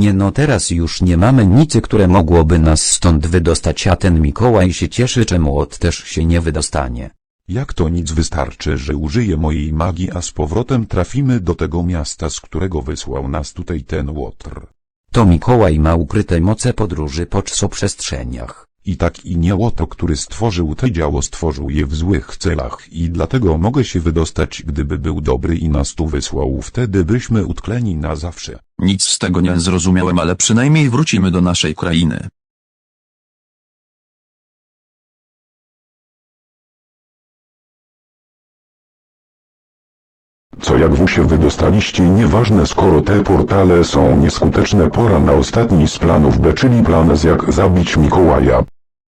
Nie no teraz już nie mamy nic, które mogłoby nas stąd wydostać, a ten Mikołaj się cieszy, czemu od też się nie wydostanie. Jak to nic wystarczy, że użyję mojej magii, a z powrotem trafimy do tego miasta, z którego wysłał nas tutaj ten łotr. To Mikołaj ma ukryte moce podróży po czasoprzestrzeniach. I tak i nie łotr, który stworzył te działo, stworzył je w złych celach i dlatego mogę się wydostać, gdyby był dobry i nas tu wysłał, wtedy byśmy utknęli na zawsze. Nic z tego nie zrozumiałem, ale przynajmniej wrócimy do naszej krainy. Co jak wu się wydostaliście nieważne skoro te portale są nieskuteczne pora na ostatni z planów B czyli plan z jak zabić Mikołaja.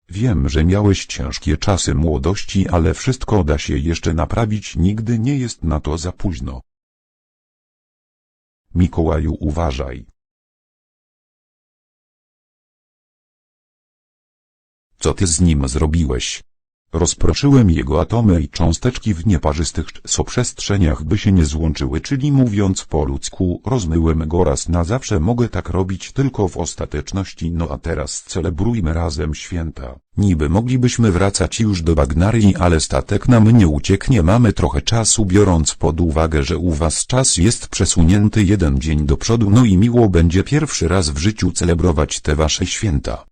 Wiem, że miałeś ciężkie czasy młodości, ale wszystko da się jeszcze naprawić, nigdy nie jest na to za późno. Mikołaju uważaj. Co ty z nim zrobiłeś? Rozproszyłem jego atomy i cząsteczki w nieparzystych czasoprzestrzeniach by się nie złączyły, czyli mówiąc po ludzku, rozmyłem go raz na zawsze mogę tak robić tylko w ostateczności, no a teraz celebrujmy razem święta. Niby moglibyśmy wracać już do Bagnarii, ale statek nam nie ucieknie, mamy trochę czasu biorąc pod uwagę, że u was czas jest przesunięty jeden dzień do przodu, no i miło będzie pierwszy raz w życiu celebrować te wasze święta.